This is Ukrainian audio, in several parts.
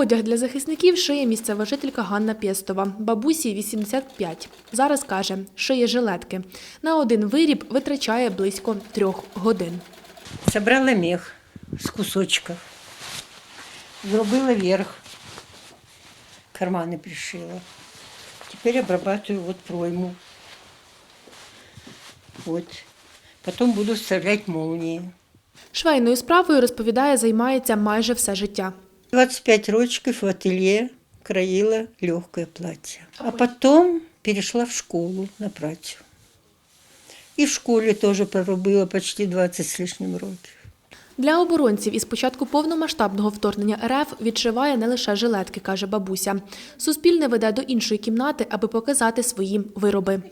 Одяг для захисників шиє місцева жителька Ганна Пєстова. Бабусі 85. Зараз каже, шиє жилетки. На один виріб витрачає близько трьох годин. Собрала мех з кусочків, зробила верх, кармани пришила. Теперь обрабатываю вот пройму. Вот. Потом буду вставлять молнии. Швейною справою, розповідає, займається майже все життя. 25 рочков в ателье краила легкое платье. А потом перешла в школу на працю. І в школі теж проробила почти 20 з лишнім років. Для оборонців із початку повномасштабного вторгнення РФ відшиває не лише жилетки, каже бабуся. Суспільне веде до іншої кімнати, аби показати свої вироби.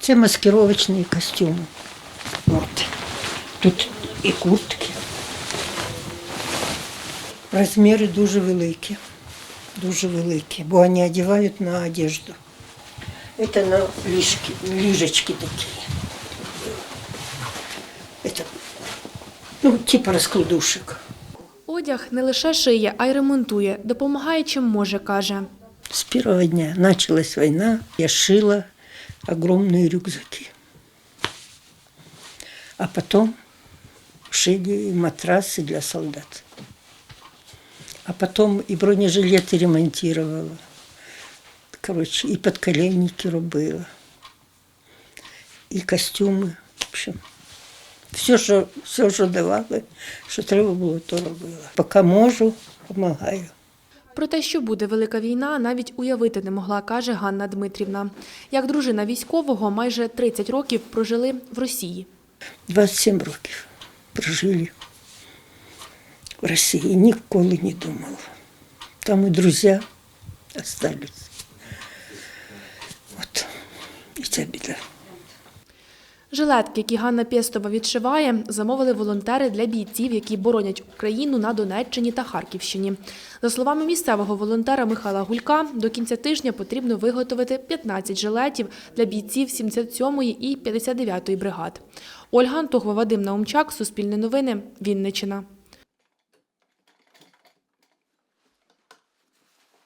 Це маскировочні костюми. От. Тут і куртки. Розміри дуже великі. Дуже великі, бо вони одягають на одежду. Это на ліжки, ліжечки такі. Это, ну, типа розкладушек. Одяг не лише шиє, а й ремонтує. Допомагає чим може, каже. С первого дня началась война, я шила огромные рюкзаки. А потом шили матрасы для солдат. А потом и бронежилеты ремонтировала. Короче, и подколенники робила. І костюми. В общем, все, що, все, що давали, що треба було, то робила. Поки можу, допомагаю. Про те, що буде велика війна, навіть уявити не могла, каже Ганна Дмитрівна. Як дружина військового, майже 30 років прожили в Росії. 27 років прожили Росії. Ніколи не думала. Там і друзі остались. От і ця біда. Жилетки, які Ганна Пєстова відшиває, замовили волонтери для бійців, які боронять Україну на Донеччині та Харківщині. За словами місцевого волонтера Михайла Гулька, до кінця тижня потрібно виготовити 15 жилетів для бійців 77-ї і 59-ї бригад. Ольга Антохова, Вадим Наумчак, Суспільне новини, Вінниччина.